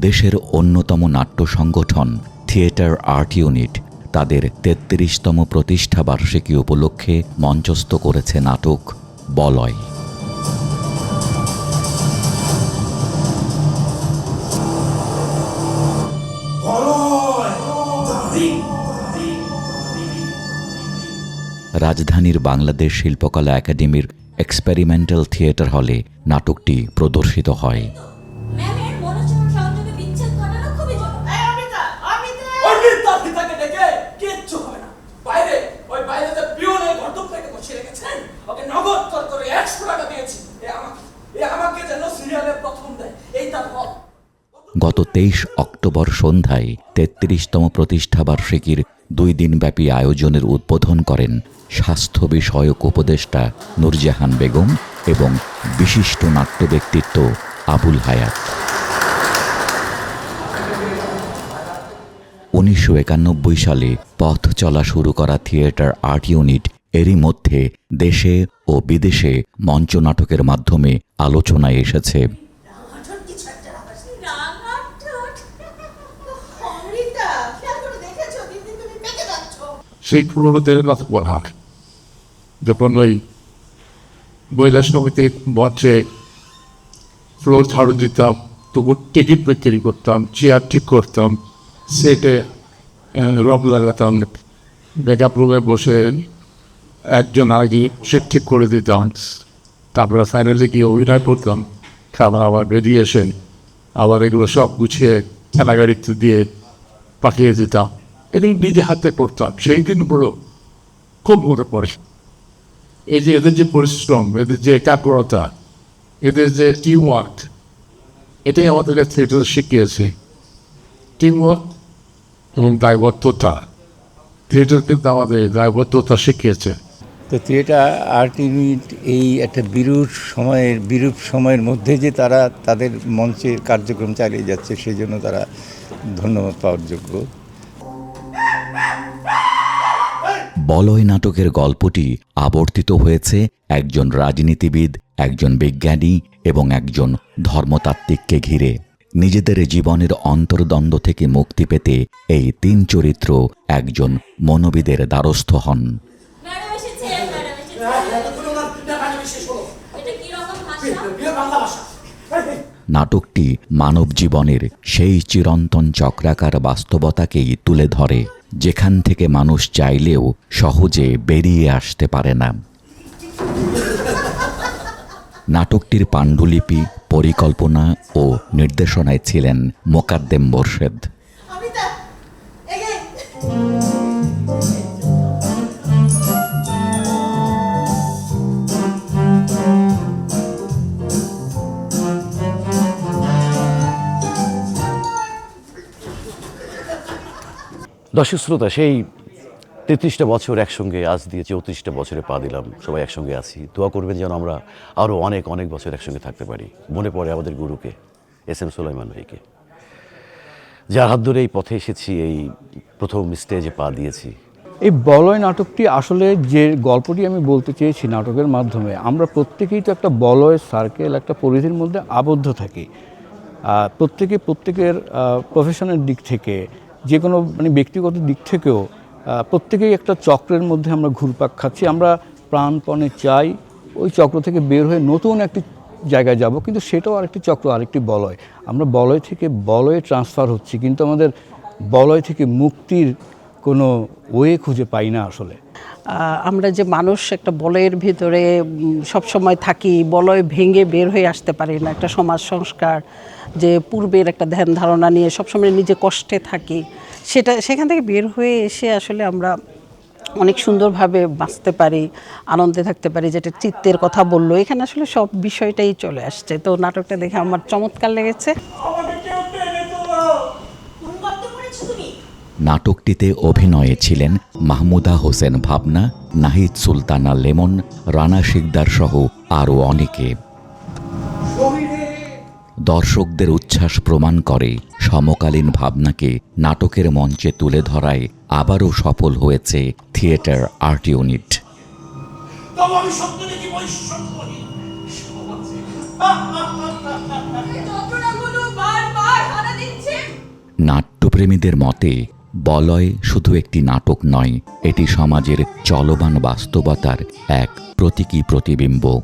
দেশের অন্যতম নাট্য সংগঠন, থিয়েটার আর্ট ইউনিট, তাদের তেত্রিশতম প্রতিষ্ঠা বার্ষিকী উপলক্ষে মঞ্চস্থ করেছে নাটক বলয়। রাজধানীর বাংলাদেশ শিল্পকলা একাডেমির এক্সপেরিমেন্টাল থিয়েটার হলে নাটকটি প্রদর্শিত হয়। গত তেইশ অক্টোবর সন্ধ্যায় তেত্রিশতম প্রতিষ্ঠাবার্ষিকীর দুই দিনব্যাপী আয়োজনের উদ্বোধন করেন স্বাস্থ্য বিষয়ক উপদেষ্টা নুরজাহান বেগম এবং বিশিষ্ট নাট্য ব্যক্তিত্ব আবুল হায়াত। উনিশশো একানব্বই সালে পথ চলা শুরু করা থিয়েটার আর্ট ইউনিট এরই মধ্যে দেশে ও বিদেশে মঞ্চনাটকের মাধ্যমে আলোচনায় এসেছে। সেই পুরোনো দিনের কথা বলা হয় যখন ওই মহিলা সমিতি মঞ্চে ফ্লোর ঝাড়ু দিতাম তবু টিকিট বিক্রি করতাম চেয়ার ঠিক করতাম সেটে রব লাগাতাম মেকআপ রুমে বসে একজন আগে সে ঠিক করে দিতাম। তারপরে ফাইনালি গিয়ে অভিনয় করতাম খাবার আবার বেরিয়ে আবার এগুলো সব গুছিয়ে খেলাগাড়িতে দিয়ে পাঠিয়ে দিতাম। এদিন নিজে হাতে করতাম সেই দিনগুলো খুব মনে পড়ে এই যে এদের যে পরিশ্রম এদের যে একাগ্রতা এদের যে টিম ওয়ার্ক এটাই আমাদের কাছ থেকে শিখিয়েছে টিম ওয়ার্ক এবং দায়বদ্ধতা থিয়েটার কিন্তু আমাদের দায়বদ্ধতা শিখিয়েছে তো থিয়েটার আর্ট ইউনিট এই একটা বিরূপ সময়ের বিরূপ সময়ের মধ্যে যে তারা তাদের মঞ্চের কার্যক্রম চালিয়ে যাচ্ছে, সেই জন্য তারা ধন্যবাদ পাওয়ার যোগ্য। বলয় নাটকের গল্পটি আবর্তিত হয়েছে একজন রাজনীতিবিদ একজন বিজ্ঞানী এবং একজন ধর্মতাত্ত্বিককে ঘিরে। নিজেদের জীবনের অন্তর্দ্বন্দ্ব থেকে মুক্তি পেতে এই তিন চরিত্র একজন মনোবিদের দ্বারস্থ হন। নাটকটি মানব জীবনের সেই চিরন্তন চক্রাকার বাস্তবতাকেই তুলে ধরে। যেখান থেকে মানুষ চাইলেও সহজে বেরিয়ে আসতে পারে না। নাটকটির পাণ্ডুলিপি, পরিকল্পনা ও নির্দেশনায় ছিলেন মোকাদ্দেম মোর্শেদ। দর্শক শ্রোতা সেই তেত্রিশটা বছর একসঙ্গে, আজ দিয়ে চৌত্রিশটা বছরে পা দিলাম, সবাই একসঙ্গে আছি। দোয়া করবেন যেন আমরা আরও অনেক অনেক বছর একসঙ্গে থাকতে পারি। মনে পড়ে আমাদের গুরুকে, এস এম সুলাইমান ভাইকে। যার হাত ধরে এই পথে এসেছি, এই প্রথম স্টেজে পা দিয়েছি। এই বলয় নাটকটি আসলে যে গল্পটি আমি বলতে চেয়েছি নাটকের মাধ্যমে, আমরা প্রত্যেকেই তো একটা বলয় সার্কেল একটা পরিধির মধ্যে আবদ্ধ থাকি। প্রত্যেকে প্রত্যেকের প্রফেশনের দিক থেকে যে কোনো মানে ব্যক্তিগত দিক থেকেও প্রত্যেকেই একটা চক্রের মধ্যে আমরা ঘুরপাক খাচ্ছি। আমরা প্রাণপণে চাই ওই চক্র থেকে বের হয়ে নতুন একটি জায়গায় যাব, কিন্তু সেটাও আরেকটি চক্র, আরেকটি বলয়। আমরা বলয় থেকে বলয়ে ট্রান্সফার হচ্ছি, কিন্তু আমাদের বলয় থেকে মুক্তির কোনো ওয়ে খুঁজে পাই না আসলে। আমরা যে মানুষ একটা বলয়ের ভিতরে সবসময় থাকি, বলয় ভেঙে বের হয়ে আসতে পারি না। একটা সমাজ সংস্কার, যে পূর্বের একটা ধ্যান ধারণা নিয়ে সবসময় নিজে কষ্টে থাকি, সেটা, সেখান থেকে বের হয়ে এসে আসলে আমরা অনেক সুন্দরভাবে বাঁচতে পারি, আনন্দে থাকতে পারি, যেটা চিত্তের কথা বলল। এখানে আসলে সব বিষয়টাই চলে আসছে। তো নাটকটা দেখে আমার চমৎকার লেগেছে। নাটকটিতে অভিনয়ে ছিলেন মাহমুদা হোসেন ভাবনা নাহিদ সুলতানা লেমন রানা শিকদার সহ আরও অনেকে। দর্শকদের উচ্ছ্বাস প্রমাণ করে সমকালীন ভাবনাকে নাটকের মঞ্চে তুলে ধরায় আবারও সফল হয়েছে থিয়েটার আর্ট ইউনিট। নাট্যপ্রেমীদের মতে বলয় শুধু একটি নাটক নয় এটি সমাজের চলমান বাস্তবতার এক প্রতীকী প্রতিবিম্ব।